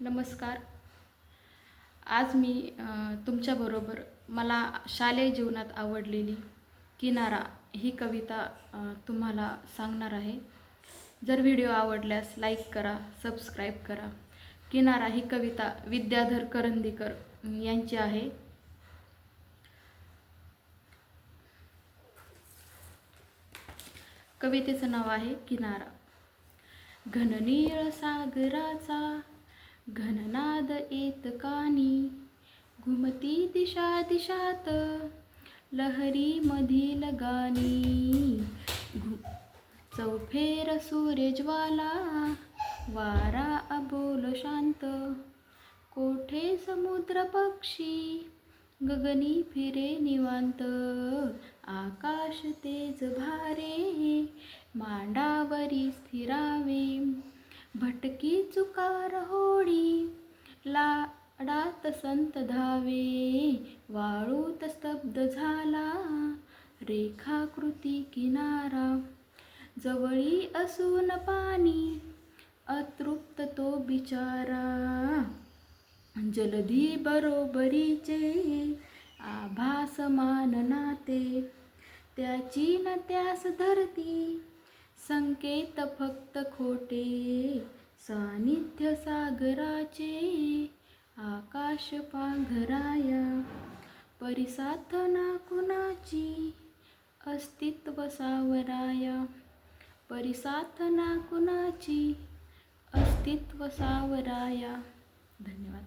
नमस्कार. आज मी तुमच्याबरोबर मला शालेय जीवनात आवडलेली किनारा ही कविता तुम्हाला सांगणार आहे. जर व्हिडिओ आवडल्यास लाईक करा सबस्क्राईब करा. किनारा ही कविता विद्याधर करंदीकर यांची आहे. कवितेचं नाव आहे किनारा. घननीळ सागराचा घुमती दिशा दिशात लहरी मधील गाणी. घु चौफेर सूर्यज्वाला वारा अबोल शांत. कोठे समुद्र पक्षी गगनी फिरे निवांत. आकाश तेज भारे मांडावरी स्थिरावे. भटकी चुकार होडी डात संत धावे वाळूत स्तब्ध झाला रेखाकृती किनारा. जवळी असून पाणी अतृप्त तो बिचारा. जलधी बरोबरीचे आभासमान नाते. त्याची न त्यास धरती संकेत फक्त खोटे सानिध्य सागराचे. आकाश पांघराया परिसाधना कुणाची? अस्तित्व सावराया परिसाधना कुणाची? अस्तित्व सावराया. धन्यवाद.